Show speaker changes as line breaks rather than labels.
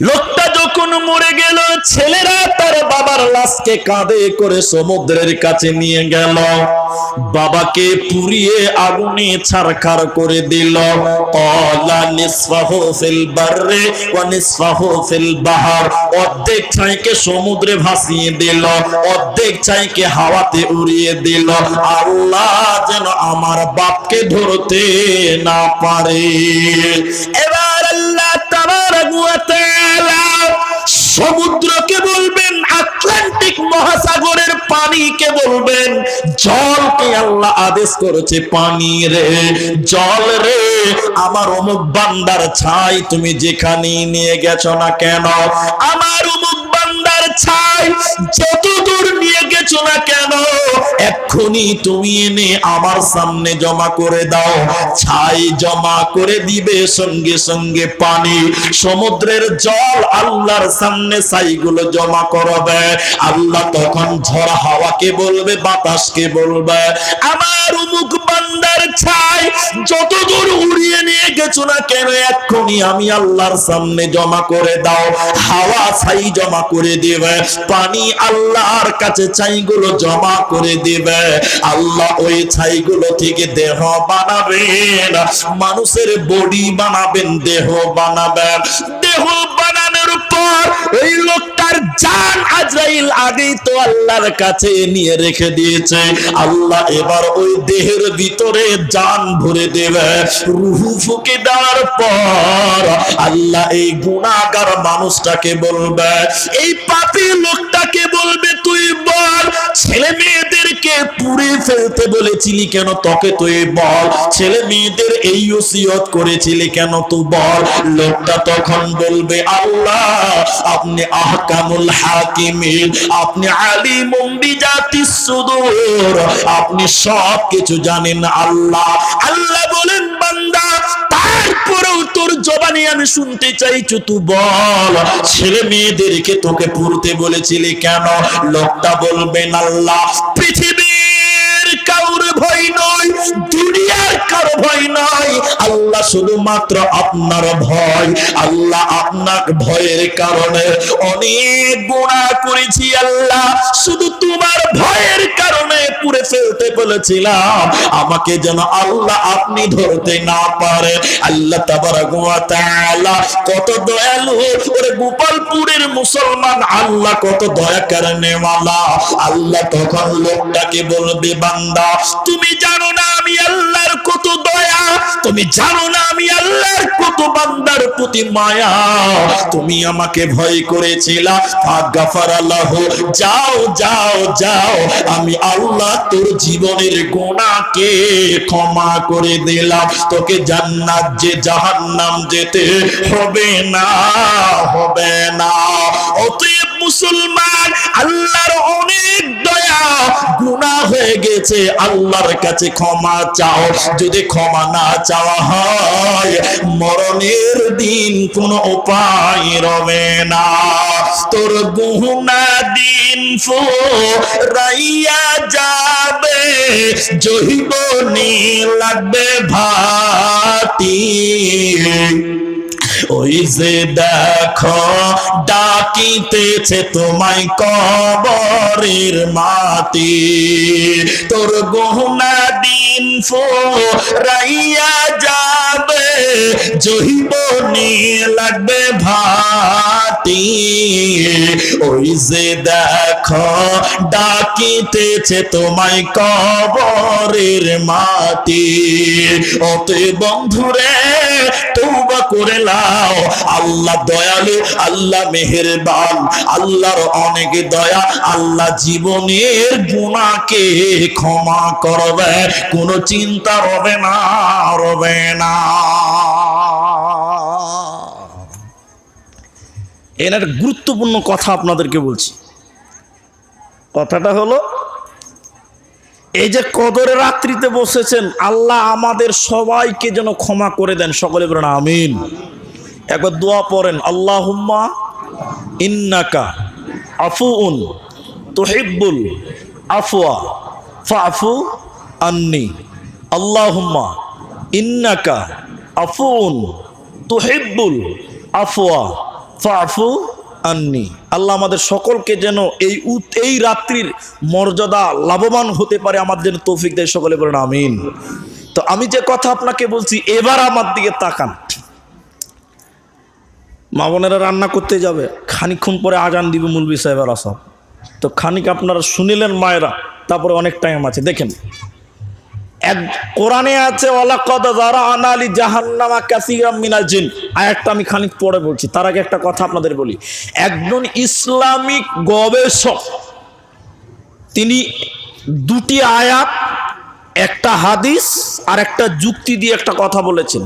লোকটা যখন মরে গেল, ছেলেরা তার বাবার লাশকে কাঁধে করে সমুদ্রের কাছে নিয়ে গেল। বাবাকে পুড়িয়ে আগুনে ছারখার করে দিল। অর্ধেক ছাইকে সমুদ্রে ভাসিয়ে দিল, অর্ধেক ছাইকে হাওয়াতে উড়িয়ে দিল। আল্লাহ যেন আমার বাপকে ধরতে না পারে। এবার আল্লাহ সমুদ্রকে বলবেন, আটলান্টিক মহাসাগরের পানিকে বলবেন, জলকে আল্লাহ আদেশ করেছে, পানি রে, জল রে, আমার অমুক বান্দার ছাই তুমি যেখানে নিয়ে গেছো না কেন? আমার অমুক ছাই যত দূর নিয়ে গেছো না কেন? এক্ষুনি তুমি এনে আমার সামনে জমা করে দাও। ছাই জমা করে দিবে সঙ্গে সঙ্গে পানি। সমুদ্রের জল আল্লাহর সামনে ছাইগুলো জমা করবে। আল্লাহ তখন ঝড় হাওয়াকে বলবে, বাতাসকে বলবে, আমার উমুক ছাই যত দূর উড়িয়ে নিয়ে গেছো না কেন এক্ষুনি আমি আল্লাহর সামনে জমা করে দাও। হাওয়া ছাই জমা করে দিবে, পানি আল্লাহর কাছে ছাইগুলো জমা করে দেবে। আল্লাহ ওই ছাইগুলো থেকে দেহ বানাবেন, মানুষের বডি বানাবেন, দেহ বানাবেন। দেহ পর ওই লোকটার জান আজরাইল আগেই তো আল্লাহর কাছে নিয়ে রেখে দিয়েছে। আল্লাহ এবার ওই দেহের ভিতরে জান ভরে দেবে। রুহু ফুকে দেওয়ার পর আল্লাহ এই গুণাগার মানুষটাকে বলবে, এই পাপী লোকটাকে বলবে, তুই বল, ছেলে মেয়েদেরকে পুড়ে ফেলতে বলেছিলি কেন তোকে তুই বল? ছেলে মেয়েদের এই ওসিয়ত করেছিলি কেন তুই বল? লোকটা তখন বলবে, আল্লাহ, আপনি আহকামুল হাকিমিন, আপনি আলিমুম বিজাতিস সুদূর, আপনি সব কিছু জানেন, আল্লাহ। আল্লাহ বলেন, বান্দা, তারপরেও তোর জবানি আমি শুনতে চাইছো তুই বল। ছেলে মেয়েদেরকে তোকে পুরতে বলেছিলি কেন? লোকটা বলবেন আল্লাহ কাউর ভয় নয়, দুনিয়ার কারও ভয় নয়। আল্লাহ শুধুমাত্র আপনার ভয়, আল্লাহ আপনার ভয়ের কারণে অনেক গুণা করেছি আল্লাহ। শুধু তোমার ভয়ের কারণে পুড়ে ফেলতে বলেছিলাম, আমাকে যেন আল্লাহ আপনি ধরতে না পারে আল্লাহ কত দয়ালু, ওরে গোপালপুরের মুসলমান, আল্লাহ কত দয়া কারণে আল্লাহ তখন লোকটাকে বলবে, বান্দা, তুমি জানো না আমি আল্লাহর কত দয়া তুমি জানো না আমি আল্লাহর কত বান্দার প্রতি মায়া। তুমি আমাকে ভয় করেছিলা। যাও যাও যাও। আমি আল্লাহ তোর জীবনের গোনাকে ক্ষমা করে দিলাম। তোকে জান্নাত যে জাহান্নাম যেতে হবে না হবে না। অতএব মুসলমান, আল্লাহর অনেক দয়া, গুনাহ হয়ে গেছে। আল্লাহর কাছে ক্ষমা চাও, যদি ক্ষমা না চাওয়া হয়, মরণের দিন কোনো উপায় রবে না। তোর গুহনা দিন ফো রাইয়া যাবে জহিবনি লাগবে ভাতি ওই যে দেখো, ডাকিতেছে তোমায় কবরের মাটি। তোর গহনা দিন রাইয়া যাবে জহিবনি লাগবে ভাতি। ওই যে দেখো, ডাকিতেছে তোমায় কবরের মাটি। অতে বন্ধুরে তৌবা করে লাও আল্লাহ দয়ালু, আল্লাহ মেহেরবান, আল্লাহর অনেক দয়া, আল্লাহ জীবনের গুণাকে ক্ষমা করবে, কোনো চিন্তা রবে না রবে না। এর একটা গুরুত্বপূর্ণ কথা আপনাদেরকে বলছি। কথাটা হলো এই যে কদরে রাত্রিতে বসেছেন, আল্লাহ আমাদের সবাইকে যেন ক্ষমা করে দেন। সকলে বলেন, আমিন। একবার দোয়া পড়েন আল্লাহ হুম্মা ইন্নাকা আফুউন তুহিব্বুল আফওয়া ফাফু আন্নি। আল্লাহ হুম্মা ইন্নাকা আফুউন তুহিব্বুল আফওয়া ফাফু আন্নি। আল্লাহ আমাদের সকলকে যেন এই এই রাত্রির মর্যাদা লাভবান হতে পারে, আমাদের যেন তৌফিক দেয়, সকলে বলেন আমিন। তো আমি যে কথা আপনাকে বলছি, এবার আমার দিকে তাকান। মা বোনেরা রান্না করতে যাবে, খানিকক্ষণ পরে আজান দিবে মুলবি সাহেবের আসব তো খানিক আপনারা শুনিলেন মায়েরা, তারপরে অনেক টাইম আছে, দেখেন। এক কোরআনে আছে, ওয়ালাকাদ যারাআনা লি জাহান্নামা কাসীরাম মিনাল জিন। আয়াতটা আমি খানিক পরে বলছি, তার আগে একটা কথা আপনাদের বলি। একজন ইসলামিক গবেষক, তিনি দুটি আয়াত, একটা হাদিস আর একটা যুক্তি দিয়ে একটা কথা বলেছেন।